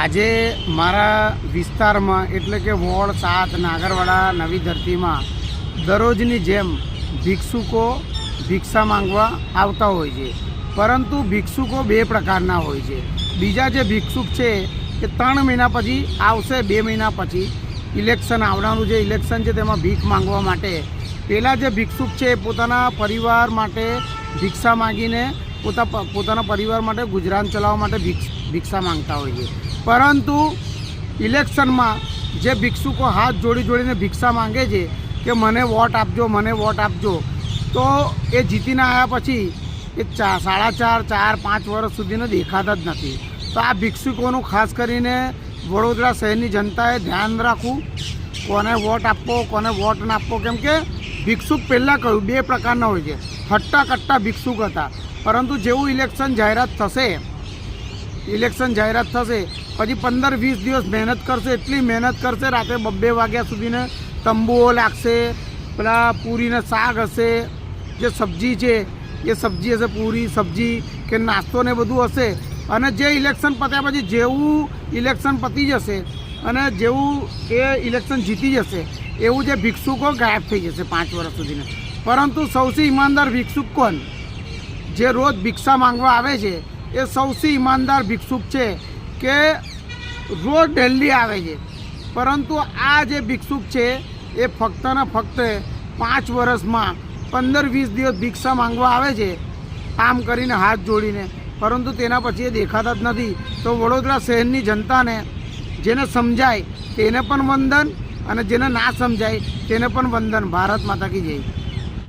આજે મારા વિસ્તારમાં એટલે કે વોર્ડ સાત નાગરવાડા નવી ધરતીમાં દરરોજની જેમ ભિક્ષુકો ભિક્ષા માંગવા આવતા હોય છે. પરંતુ ભિક્ષુકો બે પ્રકારના હોય છે. બીજા જે ભિક્ષુક છે એ ત્રણ મહિના પછી આવશે, બે મહિના પછી ઇલેક્શન, આવનારું જે ઇલેક્શન છે તેમાં ભીખ માંગવા માટે. પહેલાં જે ભિક્ષુક છે એ પોતાના પરિવાર માટે ભિક્ષા માંગીને પોતા, પોતાના પરિવાર માટે ગુજરાન ચલાવવા માટે ભિક્ષ, ભિક્ષા માંગતા હોય છે. પરંતુ ઇલેક્શનમાં જે ભિક્ષુકો હાથ જોડી જોડીને ભિક્ષા માંગે છે કે મને વોટ આપજો, મને વોટ આપજો, તો એ જીતીને આવ્યા પછી એ ચા સાડા ચાર ચાર, પાંચ વર્ષ સુધીને દેખાતા જ નથી. તો આ ભિક્ષુકોનું ખાસ કરીને વડોદરા શહેરની જનતાએ ધ્યાન રાખવું, કોને વોટ આપવો, કોને વોટ ના આપવો, કેમ કે ભિક્ષુક પહેલાં કહ્યું, બે પ્રકારના હોય છે. હટ્ટા કટ્ટા ભિક્ષુક હતા. પરંતુ જેવું ઇલેક્શન જાહેરાત થશે, ઇલેક્શન જાહેરાત થશે પછી પંદર વીસ દિવસ મહેનત કરશે, એટલી મહેનત કરશે, રાત્રે બબ્બે વાગ્યા સુધીને તંબુઓ લાગશે, પેલા પૂરીને શાક હશે, જે સબ્જી છે, એ સબ્જી હશે, પૂરી, સબ્જી કે નાસ્તો ને બધું હશે. અને જે ઇલેક્શન પત્યા પછી જેવું ઇલેક્શન પતી જશે અને જેવું એ ઇલેક્શન જીતી જશે, એવું જે ભિક્ષુકો ગાયબ થઈ જશે પાંચ વર્ષ સુધીને. પરંતુ સૌથી ઈમાનદાર ભિક્ષુક કોણ? જે રોજ ભિક્ષા માંગવા આવે છે, એ સૌથી ઈમાનદાર ભિક્ષુક છે કે રોજ ડેલી આવે છે. પરંતુ આ જે ભિક્ષુક છે, એ ફક્ત ને ફક્ત પાંચ વર્ષમાં પંદર વીસ દિવસ ભિક્ષા માંગવા આવે છે, આમ કરીને હાથ જોડીને. પરંતુ તેના પછી એ દેખાતા જ નથી. તો વડોદરા શહેરની જનતાને જેને સમજાય, તેને પણ વંદન અને જેને ના સમજાય, તેને પણ વંદન. ભારત માતા કી જય.